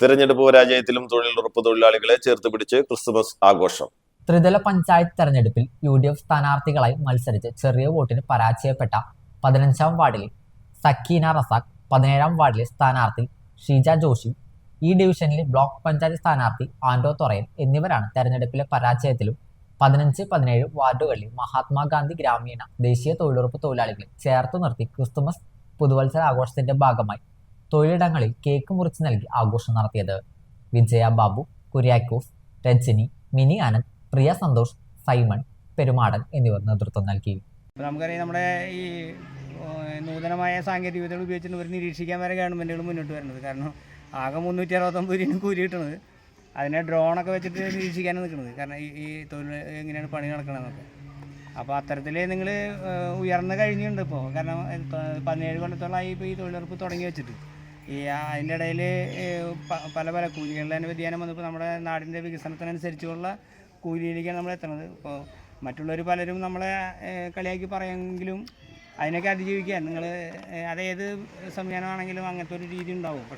തിരഞ്ഞെടുപ്പ് പരാജയത്തിലും തൊഴിലുറപ്പ് തൊഴിലാളികളെ ചേർത്ത് പിടിച്ച് ക്രിസ്തുമസ് ആഘോഷം. ത്രിതല പഞ്ചായത്ത് തെരഞ്ഞെടുപ്പിൽ യു ഡി എഫ് സ്ഥാനാർത്ഥികളായി മത്സരിച്ച് ചെറിയ വോട്ടിന് പരാജയപ്പെട്ട പതിനഞ്ചാം വാർഡിലെ സക്കീന റസാഖ് പതിനേഴാം വാർഡിലെ സ്ഥാനാർത്ഥി ഷീജ ജോഷി ഈ ഡിവിഷനിലെ ബ്ലോക്ക് പഞ്ചായത്ത് സ്ഥാനാർത്ഥി ആൻഡോ തൊറയൻ എന്നിവരാണ് തെരഞ്ഞെടുപ്പിലെ പരാജയത്തിലും പതിനഞ്ച് പതിനേഴ് വാർഡുകളിൽ മഹാത്മാഗാന്ധി ഗ്രാമീണ ദേശീയ തൊഴിലുറപ്പ് തൊഴിലാളികളെ ചേർത്ത് നിർത്തി ക്രിസ്തുമസ് പുതുവത്സര ആഘോഷത്തിന്റെ ഭാഗമായി തൊഴിലിടങ്ങളിൽ കേക്ക് മുറിച്ച് നൽകി ആഘോഷം നടത്തിയത്. വിജയ ബാബു കുര്യാക്കോസ് രജനി മിനി ആനന്ദ് പ്രിയ സന്തോഷ് സൈമൺ പെരുമാടൻ എന്നിവർ നേതൃത്വം നൽകി. നമുക്കറിയാം നമ്മുടെ ഈ നൂതനമായ സാങ്കേതിക വിദ്യകൾ ഉപയോഗിച്ചിട്ട് ഒരു നിരീക്ഷിക്കാൻ വരെ ഗവൺമെന്റുകൾ മുന്നോട്ട് വരുന്നത്. കാരണം ആകെ മുന്നൂറ്റി അറുപത്തൊമ്പത് രൂപ കൂലി കിട്ടുന്നത് അതിനെ ഡ്രോണൊക്കെ വെച്ചിട്ട് നിരീക്ഷിക്കാനാണ് നിൽക്കുന്നത് കാരണം ഈ തൊഴിൽ എങ്ങനെയാണ് പണി നടക്കണമെന്നൊക്കെ അപ്പോൾ അത്തരത്തിൽ നിങ്ങൾ ഉയർന്നു കഴിഞ്ഞിട്ടുണ്ട് ഇപ്പോൾ കാരണം പതിനേഴ് കൊല്ലത്തോളമായി ഇപ്പോൾ ഈ തൊഴിലുറപ്പ് തുടങ്ങി വെച്ചിട്ട്. ഈ അതിന്റെ ഇടയിൽ പല പല കൂലികളുടെ തന്നെ വ്യതിയാനം വന്നപ്പോൾ നമ്മുടെ നാടിന്റെ വികസനത്തിനനുസരിച്ചുള്ള കൂലിയിലേക്കാണ് നമ്മൾ എത്തുന്നത്. ഇപ്പോൾ മറ്റുള്ളവർ പലരും നമ്മളെ കളിയാക്കി പറയുമെങ്കിലും അതിനൊക്കെ അതിജീവിക്കാൻ നിങ്ങൾ അതേത് സംവിധാനമാണെങ്കിലും അങ്ങനത്തെ ഒരു രീതി ഉണ്ടാവും. പക്ഷെ